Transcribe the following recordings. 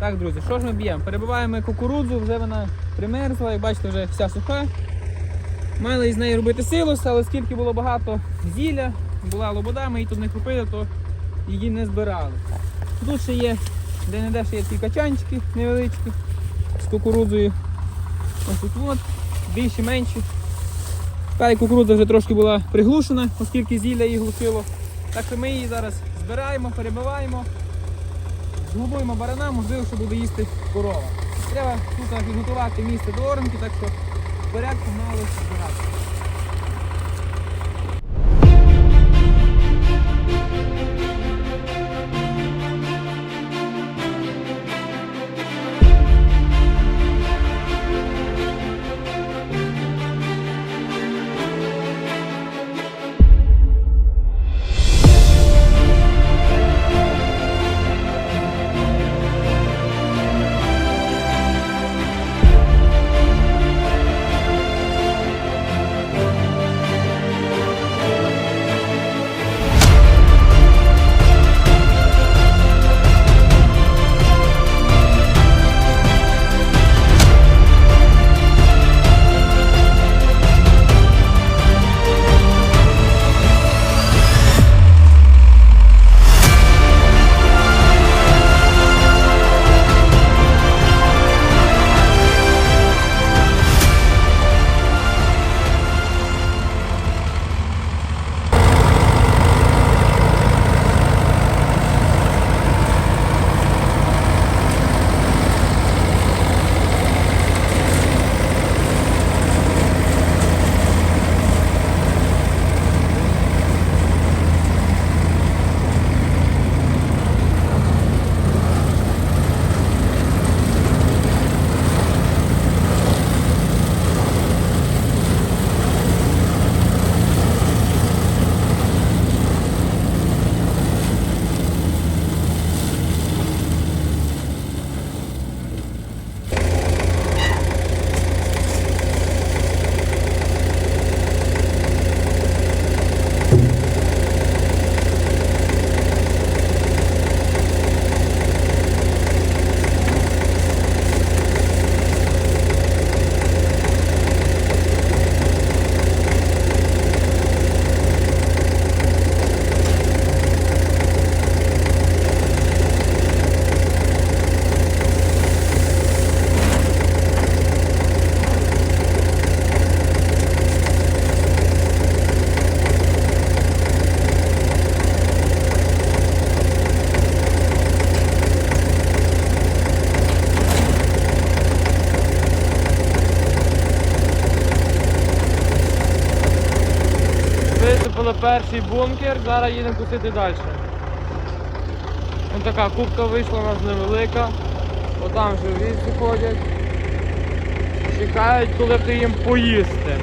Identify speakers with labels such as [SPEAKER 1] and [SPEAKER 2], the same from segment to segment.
[SPEAKER 1] Так, друзі, що ж ми б'ємо? Перебиваємо кукурудзу, вже вона примерзла, як бачите, вже вся суха. Мали із неї робити силос, але оскільки було багато зілля, була лобода, ми її тут не купили, то її не збирали. Тут ще є, де не де ще є ці качанчики невеличкі з кукурудзою. Ось тут от, більші, менші. Та й кукурудза вже трошки була приглушена, оскільки зілля її глушило. Так що ми її зараз збираємо, перебиваємо, згубуємо барана, можливо, що буде їсти корова. Треба тут підготувати місце до оранки, так що порядку мало збирати.
[SPEAKER 2] Висипали перший бункер, зараз їдемо кусити далі. Ось така кубка вийшла у нас невелика. Отам вже вівці ходять. Чекають, коли б їм поїсти.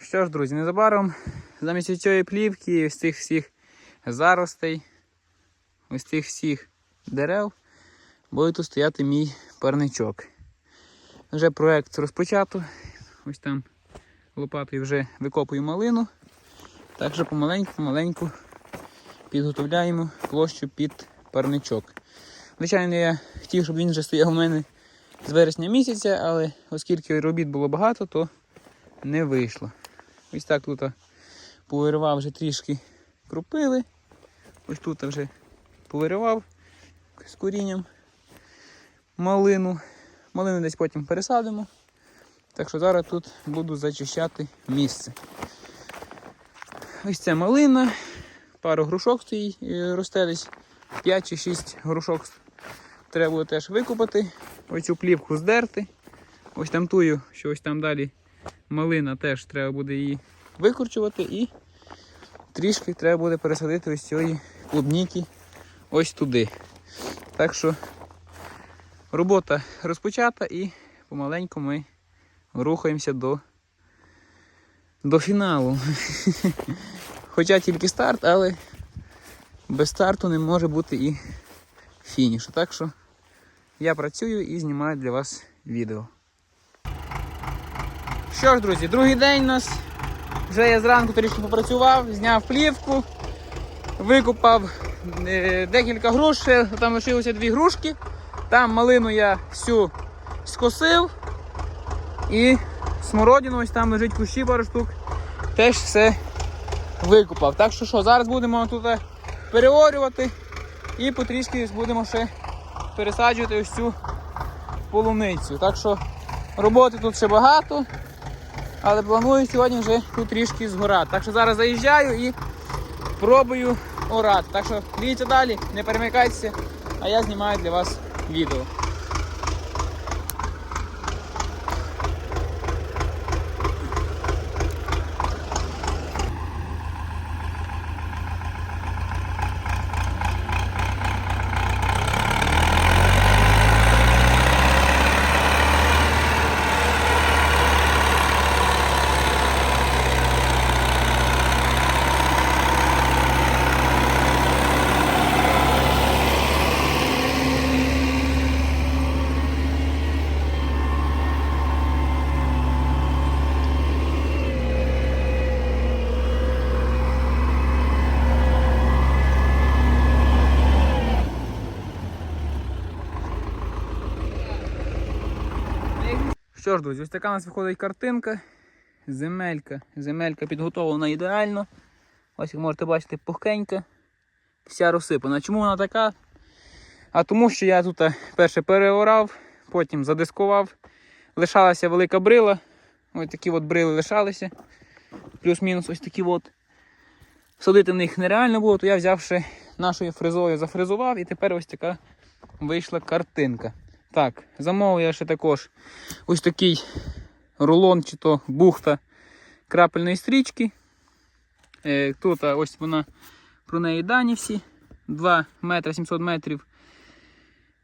[SPEAKER 1] Що ж, друзі, незабаром замість цієї плівки, ось цих всіх заростей, ось цих всіх дерев, буде тут стояти мій парничок. Вже проект розпочато. Ось там лопатою вже викопую малину. Так що помаленьку-помаленьку підготовляємо площу під парничок. Звичайно, я хотів, щоб він вже стояв у мене з вересня місяця, але оскільки робіт було багато, то не вийшло. Ось так тут повиривав вже трішки крупили. Ось тут вже повиривав з корінням малину. Малину десь потім пересадимо. Так що зараз тут буду зачищати місце. Ось це малина, пару грушок стоїть, е, росте десь 5 чи 6 грушок треба буде теж викопати. Ось цю плівку здерти. Ось там тую, що ось там далі малина теж треба буде її викорчувати і трішки треба буде пересадити ось цієї клубніки ось туди. Так що робота розпочата і помаленьку ми рухаємося до, до фіналу. Хоча тільки старт, але без старту не може бути і фінішу. Так що я працюю і знімаю для вас відео. Що ж, друзі, другий день у нас Вже я зранку трішки попрацював, зняв плівку, викопав е, декілька груш, там лишилося дві грушки. Там малину я всю скосив. І смородину, ось там лежить кущі пару штук. Теж все викопав. Так що що, зараз будемо тут переорювати і потрішки будемо ще пересаджувати ось цю полуницю. Так що роботи тут ще багато, але планую сьогодні вже тут трішки згорати. Так що зараз заїжджаю і пробую орати. Так що дивіться далі, не перемикайтеся, а я знімаю для вас відео. Що ж, друзі, ось така у нас виходить картинка. Земелька. Земелька підготовлена ідеально. Ось як можете бачити, пухкенька. Вся розсипана. Чому вона така? А тому що я тут е, перше переорав, потім задискував. Лишалася велика брила. Ось такі от брили лишалися. Плюс-мінус ось такі от. Садити в них нереально було, то я взявши нашою фрезою зафрезував і тепер ось така вийшла картинка. Так, замовив я ще також ось такий рулон чи то бухта крапельної стрічки. Е, Тут ось вона про неї дані всі. 2 метри 700 метрів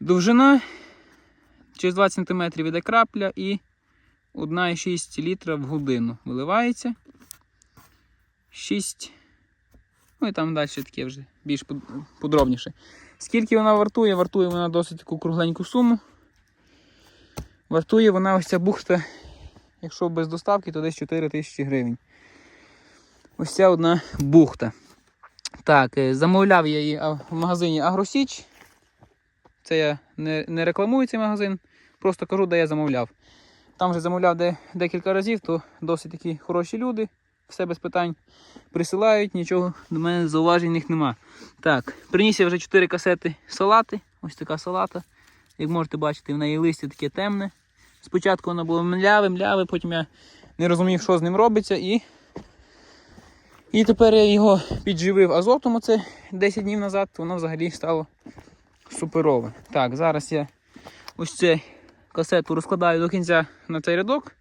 [SPEAKER 1] довжина. Через 20 см йде крапля і 1,6 літра в годину виливається. 6. Ну і там далі таке вже більш подробніше. Скільки вона вартує? Вартує вона досить таку кругленьку суму. Вартує вона ось ця бухта, якщо без доставки, то десь 4 тисячі гривень. Ось ця одна бухта. Так, е, замовляв я її в магазині Агросіч. Це я не, не рекламую цей магазин, просто кажу, де я замовляв. Там вже замовляв де, декілька разів, то досить такі хороші люди, все без питань присилають, нічого до мене зауважень них нема. Так, приніс я вже 4 касети салати. Ось така салата. Як можете бачити, в неї листя таке темне. Спочатку воно було мляве, мляве, потім я не розумів, що з ним робиться. І, і тепер я його підживив азотом оце 10 днів назад, то воно взагалі стало суперове. Так, зараз я ось цю касету розкладаю до кінця на цей рядок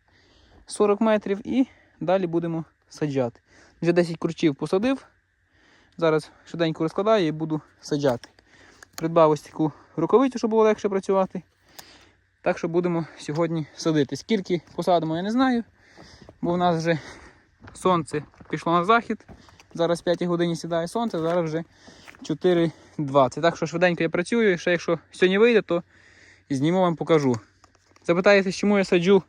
[SPEAKER 1] 40 метрів і далі будемо саджати. Вже 10 курчів посадив. Зараз швиденько розкладаю і буду саджати. Придбав ось таку рукавицю, щоб було легше працювати. Так що будемо сьогодні садити. Скільки посадимо, я не знаю, бо в нас вже сонце пішло на захід. Зараз 5 годині сідає сонце, зараз вже 4.20. Так що швиденько я працюю. Ще якщо сьогодні вийде, то зніму вам покажу. Запитаєте, чому я саджу,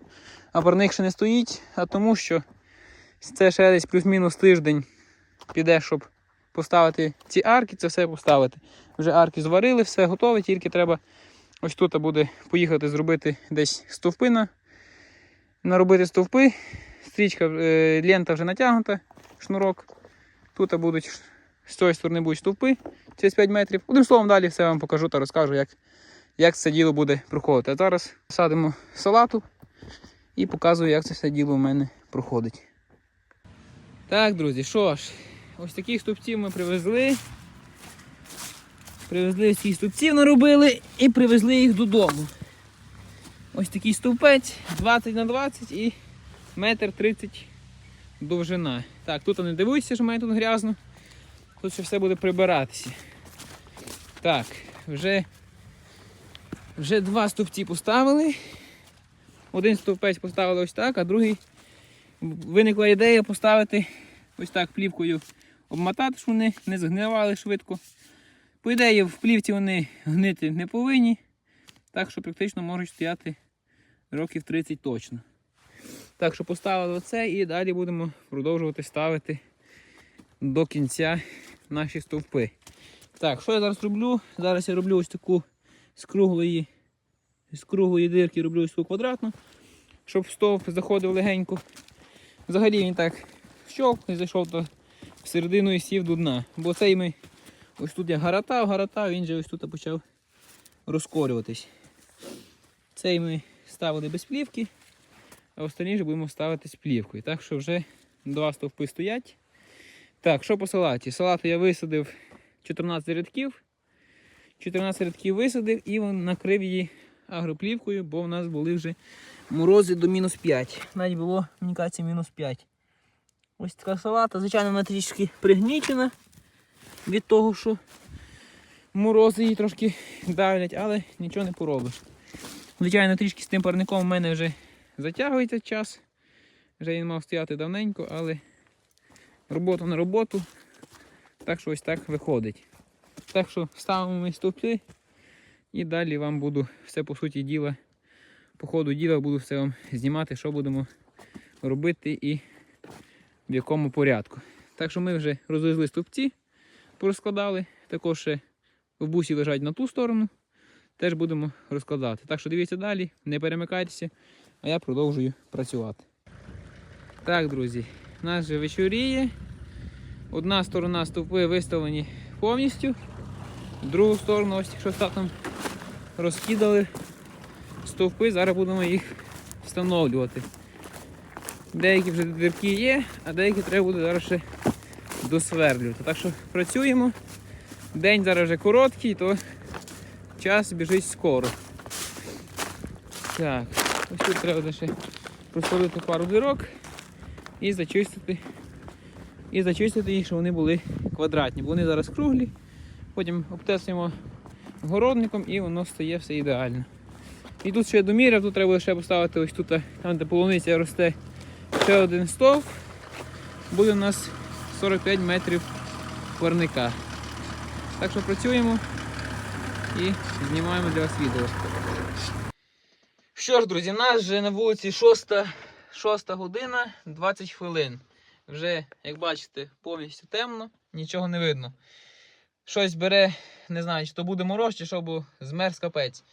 [SPEAKER 1] а парник ще не стоїть, а тому що це ще десь плюс-мінус тиждень піде, щоб поставити ці арки, це все поставити. Вже арки зварили, все готове, тільки треба ось тут буде поїхати зробити десь стовпи на, наробити стовпи. Стрічка, е, лента вже натягнута, шнурок. Тут будуть з цієї сторони будуть стовпи через 5 метрів. Одним словом, далі все вам покажу та розкажу, як, як це діло буде проходити. А зараз садимо салату і показую, як це все діло в мене проходить. Так, друзі, що ж, ось таких стовпців ми привезли. Привезли таких стовпців наробили і привезли їх додому. Ось такий стовпець 20 на 20 і метр 30 довжина. Так, тут не дивуйся, що мене тут грязно. Тут ще все буде прибиратися. Так, вже, вже два стовпці поставили. Один стовпець поставили ось так, а другий виникла ідея поставити ось так плівкою обмотати, щоб вони не згнивали швидко. По ідеї, в плівці вони гнити не повинні, так що практично можуть стояти років 30 точно. Так що поставили оце і далі будемо продовжувати ставити до кінця наші стовпи. Так, що я зараз роблю? Зараз я роблю ось таку з круглої, з круглої дирки роблю ось таку квадратну, щоб стовп заходив легенько. Взагалі він так щовк і зайшов то всередину і сів до дна. Бо цей ми ось тут я гаратав, гаратав, він же ось тут почав розкорюватись. Цей ми ставили без плівки, а останні ж будемо ставити з плівкою. Так що вже два стовпи стоять. Так, що по салаті? Салату я висадив 14 рядків. 14 рядків висадив і накрив її агроплівкою, бо в нас були вже морози до мінус 5. Навіть було, мені кажеться, мінус 5. Ось така салата, звичайно, вона трішки пригнічена від того, що морози її трошки давлять, але нічого не поробиш. Звичайно, трішки з тим парником в мене вже затягується час. Вже він мав стояти давненько, але робота на роботу. Так що ось так виходить. Так що ставимо ми стовпи і далі вам буду все по суті діла. По ходу діла буду все вам знімати, що будемо робити і в якому порядку. Так що ми вже розвезли стовпці, порозкладали. Також ще в бусі лежать на ту сторону. Теж будемо розкладати. Так що дивіться далі, не перемикайтеся, а я продовжую працювати. Так, друзі, у нас вже вечоріє. Одна сторона стовпи виставлені повністю. Другу сторону, ось що там розкидали стовпи, зараз будемо їх встановлювати. Деякі вже дірки є, а деякі треба буде зараз ще досверлювати. Так що працюємо. День зараз вже короткий, то час біжить скоро. Так, ось тут треба ще просолити пару дірок і зачистити. І зачистити їх, щоб вони були квадратні, бо вони зараз круглі. Потім обтесуємо городником і воно стає все ідеально. І тут ще доміряв, тут треба ще поставити ось тут, там де полуниця росте, ще один стовп. Буде у нас 45 метрів парника. Так що працюємо і знімаємо для вас відео. Що ж, друзі, нас вже на вулиці 6, 6 година 20 хвилин. Вже, як бачите, повністю темно, нічого не видно. Щось бере, не знаю, чи то буде мороз, чи що, бо змерз капець.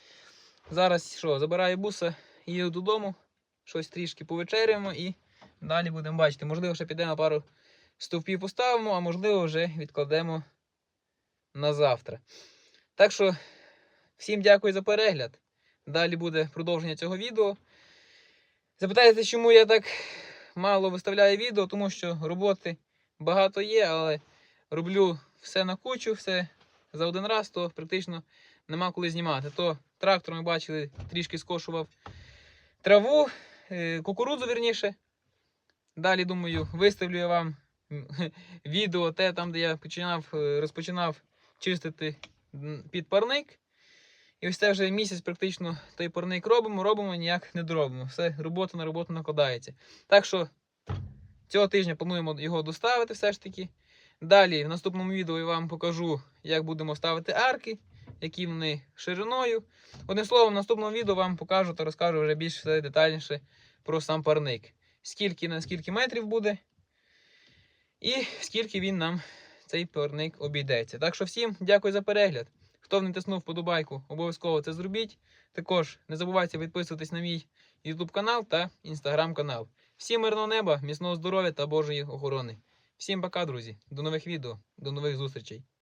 [SPEAKER 1] Зараз що, забираю буса, їду додому, щось трішки повечеряємо і далі будемо бачити. Можливо, ще підемо пару стовпів поставимо, а можливо, вже відкладемо на завтра. Так що, всім дякую за перегляд. Далі буде продовження цього відео. Запитаєте, чому я так мало виставляю відео, тому що роботи багато є, але роблю все на кучу, все за один раз, то практично нема коли знімати. То трактором, ви бачили, трішки скошував траву, е, кукурудзу вірніше. Далі, думаю, виставлю я вам відео, те, там, де я починав, е, розпочинав чистити під парник. І ось це вже місяць практично той парник робимо, робимо, ніяк не доробимо. Все, робота на роботу накладається. Так що цього тижня плануємо його доставити все ж таки. Далі в наступному відео я вам покажу, як будемо ставити арки, які вони шириною. Одним словом, в наступному відео вам покажу та розкажу вже більш детальніше про сам парник. Скільки на скільки метрів буде, і скільки він нам цей парник обійдеться. Так що всім дякую за перегляд. Хто не тиснув подобайку, обов'язково це зробіть. Також не забувайте підписуватись на мій YouTube канал та Instagram канал. Всім мирного неба, міцного здоров'я та Божої охорони. Всім пока, друзі. До нових відео, до нових зустрічей.